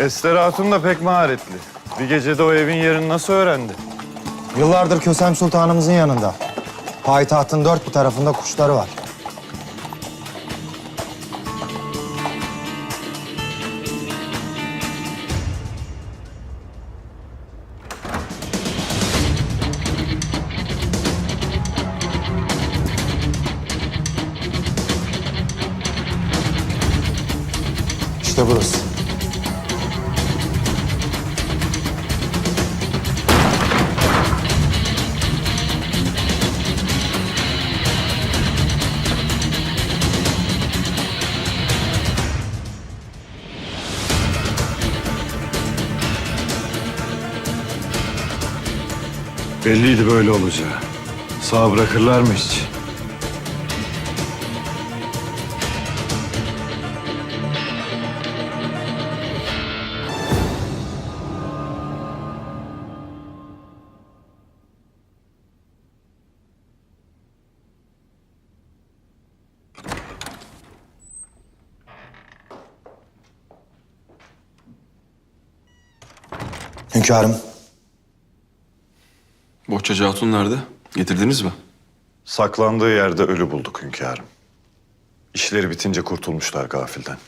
Ester Hatun da pek maharetli. Bir gecede o evin yerini nasıl öğrendi? Yıllardır Kösem Sultanımızın yanında. Payitahtın dört bir tarafında kuşları var. İşte burası. Belliydi böyle olacağı. Sağ bırakırlar mı hiç? Hünkârım, Bohçacı Hatun nerede? Getirdiniz mi? Saklandığı yerde ölü bulduk hünkârım. İşleri bitince kurtulmuşlar gafilden.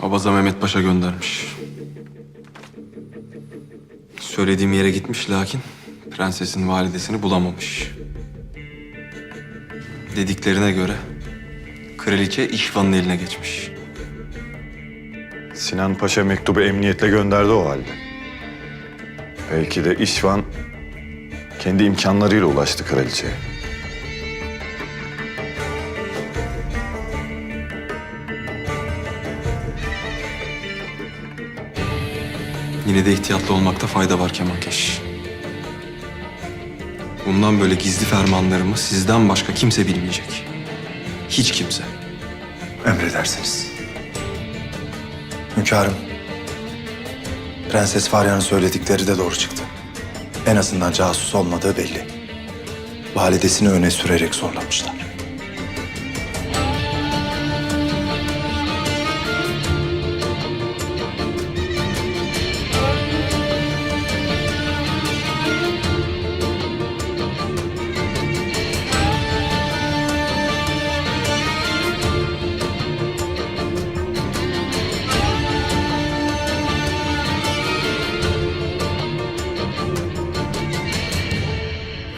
Abaza Mehmet Paşa göndermiş. Söylediğim yere gitmiş lakin prensesin validesini bulamamış. Dediklerine göre kraliçe İşvan'ın eline geçmiş. Sinan Paşa mektubu emniyetle gönderdi o halde. Belki de İşvan kendi imkanlarıyla ulaştı kraliçeye. Yine de ihtiyatlı olmakta fayda var Kemalkeş. Bundan böyle gizli fermanlarımı sizden başka kimse bilmeyecek. Hiç kimse. emredersiniz. Hünkârım, Prenses Farya'nın söyledikleri de doğru çıktı. En azından casus olmadığı belli. Validesini öne sürerek zorlamışlar.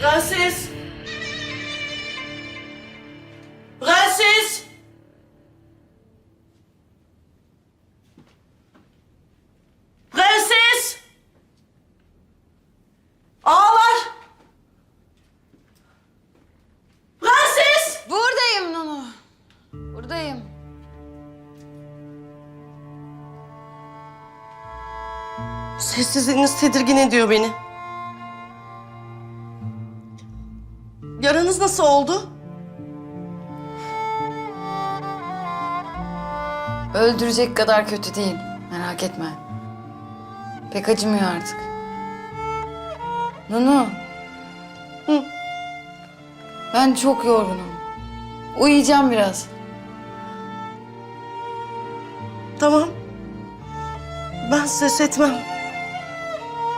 Prenses! Prenses! Prenses! Ağlar! Prenses! Buradayım Nunu. Buradayım. Sessizliğiniz tedirgin ediyor beni. Yaranız nasıl oldu? Öldürecek kadar kötü değil. Merak etme. Pek acımıyor artık. Nunu. Hı. Ben çok yorgunum. Uyuyacağım biraz. Tamam. Ben ses etmem.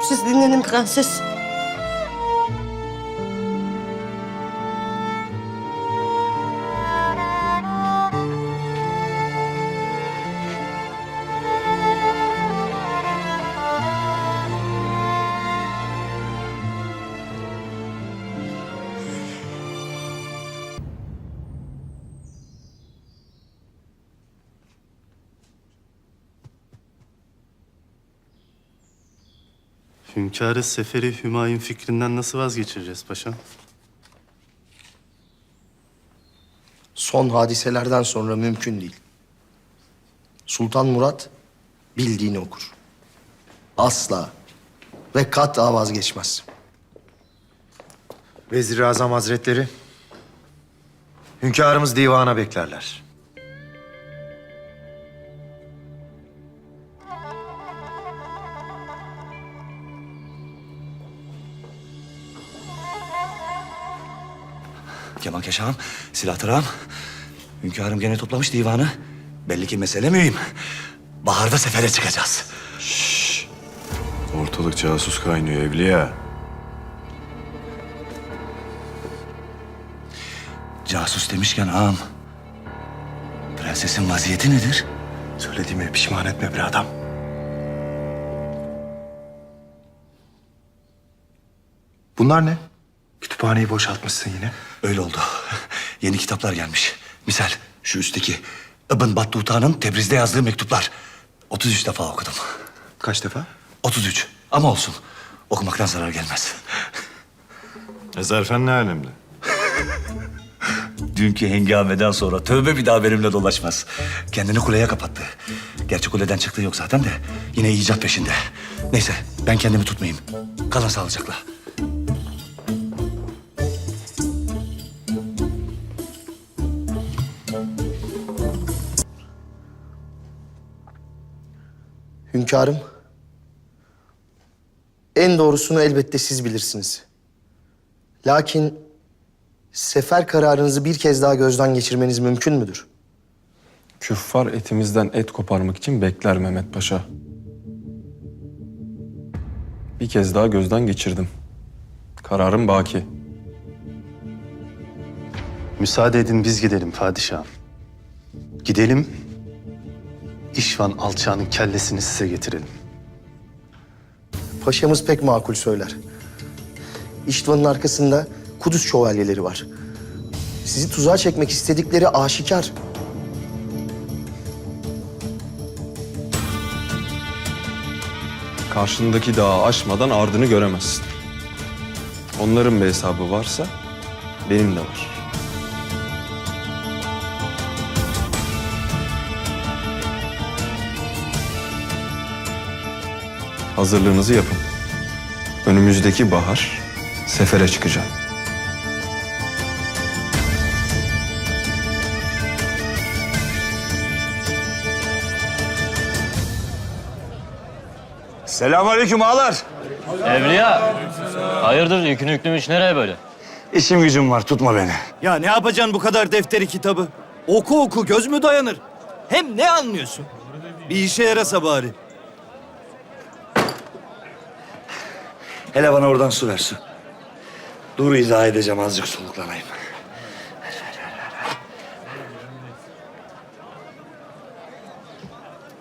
Siz dinlenin prenses. Hünkârı Seferi Hümayun fikrinden nasıl vazgeçireceğiz paşam? Son hadiselerden sonra mümkün değil. Sultan Murat bildiğini okur. Asla ve kat'a vazgeçmez. Vezir-i Azam Hazretleri, hünkârımız divana beklerler. Kemal Keşan, silah tarağım. Hünkârım gene toplamış divanı. Belli ki mesele mühim. Baharda sefere çıkacağız. Ortalık casus kaynıyor evliya. Casus demişken ağam. Prensesin vaziyeti nedir? Söylediğimi pişman etme bir adam. Bunlar ne? Kütüphaneyi boşaltmışsın yine. Öyle oldu. Yeni kitaplar gelmiş. Misal şu üstteki İbn Battuta'nın Tebriz'de yazdığı mektuplar. 33 defa okudum. Kaç defa? 33. Ama olsun. Okumaktan zarar gelmez. Ezerfen ne alemde? Dünkü hengameden sonra tövbe bir daha benimle dolaşmaz. Kendini kuleye kapattı. Gerçi kuleden çıktığı yok zaten de yine icat peşinde. Neyse ben kendimi tutmayayım. Kalın sağlıcakla. Hünkârım, en doğrusunu elbette siz bilirsiniz. Lakin sefer kararınızı bir kez daha gözden geçirmeniz mümkün müdür? Küffar etimizden et koparmak için bekler Mehmet Paşa. Bir kez daha gözden geçirdim. Kararım baki. Müsaade edin biz gidelim padişahım. Gidelim. İşvan alçağının kellesini size getirelim. Paşamız pek makul söyler. İştvan'ın arkasında Kudüs şövalyeleri var. Sizi tuzağa çekmek istedikleri aşikar. Karşındaki dağı aşmadan ardını göremezsin. Onların bir hesabı varsa benim de var. Hazırlığınızı yapın. Önümüzdeki bahar sefere çıkacağım. Selamünaleyküm ağalar. Evliya, hayırdır yükünü yüklümüş nereye böyle? İşim gücüm var tutma beni. Ya ne yapacaksın bu kadar defteri kitabı? Oku oku göz mü dayanır? Hem ne anlıyorsun? Bir işe yarasa bari. Hele bana oradan su ver su. Dur izah edeceğim azıcık soluklanayım.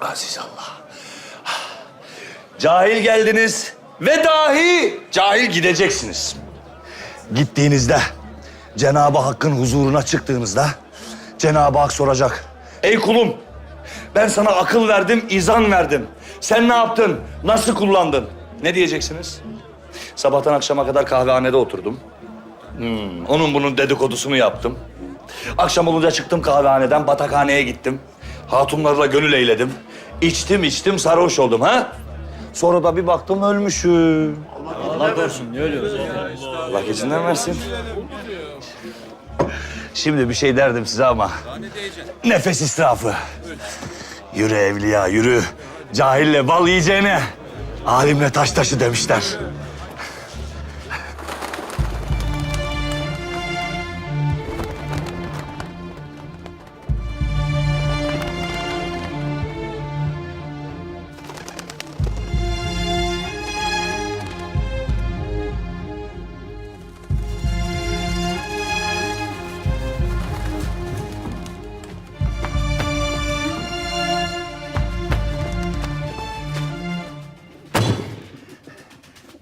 Aziz Allah. Cahil geldiniz ve dahi cahil gideceksiniz. Gittiğinizde Cenab-ı Hakk'ın huzuruna çıktığınızda Cenab-ı Hak soracak. Ey kulum ben sana akıl verdim, izan verdim. Sen ne yaptın? Nasıl kullandın? Ne diyeceksiniz? Sabahtan akşama kadar kahvehanede oturdum. Hmm, onun bunun dedikodusunu yaptım. Akşam olunca çıktım kahvehaneden, batakhaneye gittim. Hatunlarla gönül eyledim. İçtim içtim sarhoş oldum ha. Sonra da bir baktım ölmüşüm. Allah korusun ne ölüyoruz? Allah gecinden versin. Şimdi bir şey derdim size ama nefes israfı. Yürü evliya yürü. Cahille bal yiyeceğine alimle taş taşı demişler.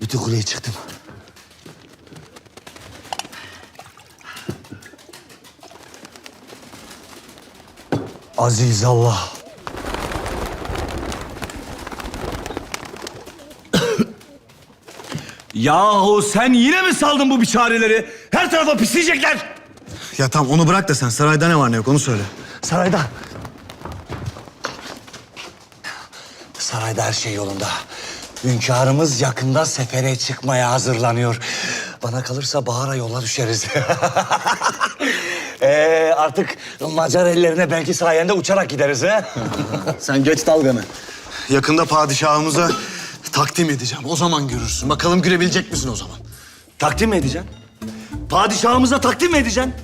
Bütün kuleye çıktım. Aziz Allah. Yahu sen yine mi saldın bu biçareleri? Her tarafa pisleyecekler. Ya tamam onu bırak da sen sarayda ne var ne yok onu söyle. Sarayda. Sarayda her şey yolunda. Hünkârımız yakında sefere çıkmaya hazırlanıyor. Bana kalırsa bahara yola düşeriz. ee, artık Macar ellerine belki sayende uçarak gideriz ha. Sen geç dalganı. Yakında padişahımıza takdim edeceğim. O zaman görürsün. Bakalım gülebilecek misin o zaman? takdim mi edeceksin? Padişahımıza takdim mi edeceksin?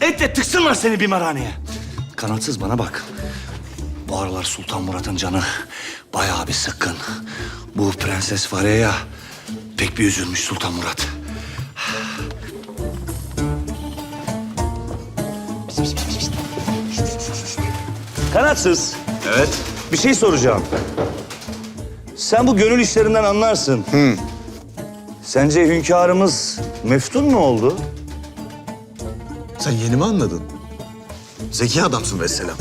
Et de tıksınlar seni bir merhaneye. Kanatsız bana bak. Bu aralar Sultan Murat'ın canı bayağı bir sıkkın. Bu prenses var ya, pek bir üzülmüş Sultan Murat. Kanatsız. Evet. Bir şey soracağım. Sen bu gönül işlerinden anlarsın. Sence hünkârımız meftun mu oldu? Sen yeni mi anladın? Zeki adamsın vesselam.